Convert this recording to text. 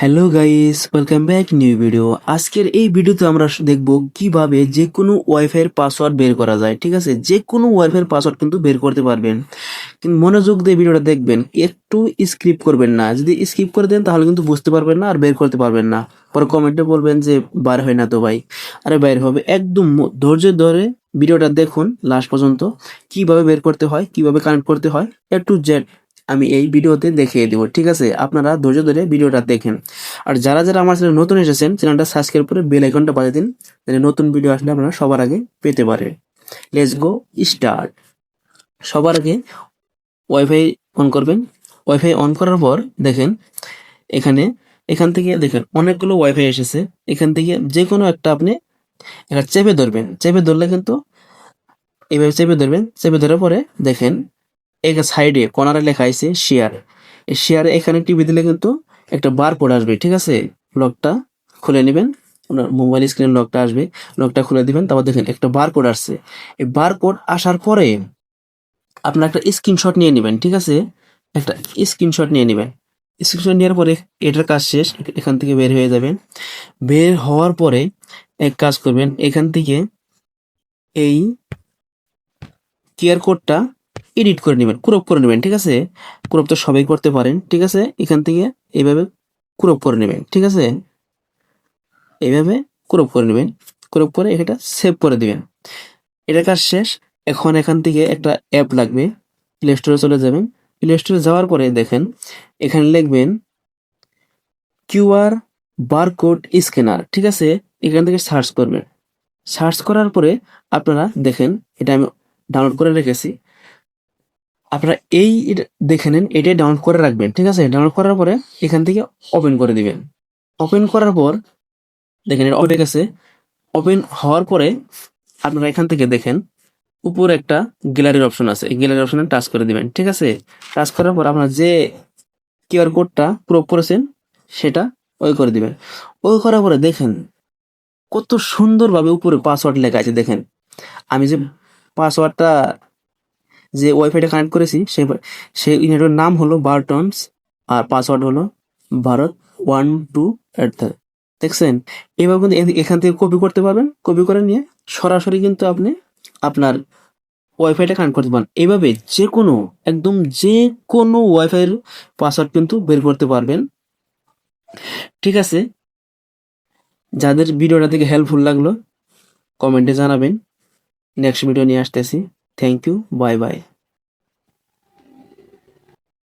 Hello guys welcome back new video আজকের এই ভিডিওতে আমরা দেখব কীভাবে যে কোনো ওয়াইফাই এর পাসওয়ার্ড বের করা যায়, ঠিক আছে? যে কোনো ওয়াইফাই এর পাসওয়ার্ড কিন্তু বের করতে পারবেন। কিন্তু মনোযোগ দিয়ে ভিডিওটা দেখবেন, একটু স্কিপ করবেন না। যদি স্কিপ করে দেন, তাহলে কিন্তু বুঝতে পারবেন না আর বের করতে পারবেন না। পরে কমেন্টে বলবেন যে, বার হয় না তো ভাই। আরে বাইর হবে। একদম ধৈর্য ধরে ভিডিওটা দেখুন লাস্ট পর্যন্ত। কীভাবে বের করতে হয়, কীভাবে কানেক্ট করতে হয় এ টু জেড আমি এই ভিডিওতে দেখিয়ে দেবো, ঠিক আছে? আপনারা ধৈর্য ধরে ভিডিওটা দেখেন। আর যারা যারা আমার চ্যানেলে নতুন এসেছেন, চ্যানেলটা সাবস্ক্রাইব করে বেল আইকনটা বাজিয়ে দিন যাতে নতুন ভিডিও আসলে আপনারা সবার আগে পেতে পারে। লেটস গো স্টার্ট সবার আগে ওয়াইফাই অন করবেন। ওয়াইফাই অন করার পর দেখেন, এখানে, এখান থেকে দেখেন অনেকগুলো ওয়াইফাই এসেছে। এখান থেকে যে কোনো একটা আপনি এটা চেপে ধরবেন। চেপে ধরলে কিন্তু এইভাবে চেপে ধরবেন। চেপে ধরার পরে দেখেন এই সাইডে কর্নারে লেখা আছে শেয়ার। এই শেয়ারে এখানে টিপে দিলে কিন্তু একটা বার কোড আসবে, ঠিক আছে? লকটা খুলে নেবেন। আপনার মোবাইল স্ক্রিন লকটা আসবে, লকটা খুলে দিবেন, তারপর দেখেন একটা বার কোড আসছে। এই বার কোড আসার পরে আপনার একটা স্ক্রিনশট নিয়ে নেবেন, ঠিক আছে? একটা স্ক্রিনশট নিয়ে নেবেন। স্ক্রিনশট নেওয়ার পরে এটার কাজ শেষ, এখান থেকে বের হয়ে যাবেন। বের হওয়ার পরে এক কাজ করবেন, এখান থেকে এই কিউআর কোডটা এডিট করে নেবেন ক্রপ করে নেবেন, ঠিক আছে? ক্রপ তো সবাই করতে পারেন, ঠিক আছে? এখান থেকে এইভাবে ক্রপ করে নেবেন, ঠিক আছে? এইভাবে ক্রপ করে নেবেন ক্রপ করে এটা সেভ করে দিবেন। এটার কাজ শেষ। এখন এখান থেকে একটা অ্যাপ লাগবে প্লে স্টোরে চলে যাবেন। প্লে স্টোরে যাওয়ার পরে দেখেন, এখানে লিখবেন কিউআর বারকোড স্ক্যানার ঠিক আছে? এখান থেকে সার্চ করবেন। সার্চ করার পরে আপনারা দেখেন, এটা আমি ডাউনলোড করে রেখেছি। আপনারা এই দেখে নেন, এটাই ডাউনলোড করে রাখবেন, ঠিক আছে? ডাউনলোড করার পরে এখান থেকে ওপেন করে দিবেন। ওপেন করার পর দেখেন এটা ওপেন গেছে ওপেন হওয়ার পরে আপনারা এখান থেকে দেখেন, উপরে একটা গ্যালারির অপশন আছে। এই গ্যালারি অপশনে টাচ করে দিবেন, ঠিক আছে? টাচ করার পর আপনার যে কিউআর কোডটা প্রয়োগ করেছেন, সেটা ওই করে দিবেন। ওই করার পরে দেখেন, কত সুন্দরভাবে উপরে পাসওয়ার্ড লেখা আছে, দেখেন। আমি যে পাসওয়ার্ডটা যে ওয়াইফাইটা কানেক্ট করেছি, সেই সেই নেটওয়ার্কের নাম হলো বারটনস আর পাসওয়ার্ড হলো ভারত ওয়ান টু এট দ্য দেখছেন? এবার কিন্তু এখান থেকে কপি করতে পারবেন। কপি করে নিয়ে সরাসরি কিন্তু আপনি আপনার ওয়াইফাইটা কানেক্ট করতে পারেন। এইভাবে যে কোনো একদম যে কোনো ওয়াইফাইয়ের পাসওয়ার্ড কিন্তু বের করতে পারবেন। ঠিক আছে? যাদের ভিডিওটা থেকে হেল্পফুল লাগল কমেন্টে জানাবেন। নেক্সট ভিডিও নিয়ে আসতেছি। Thank you bye bye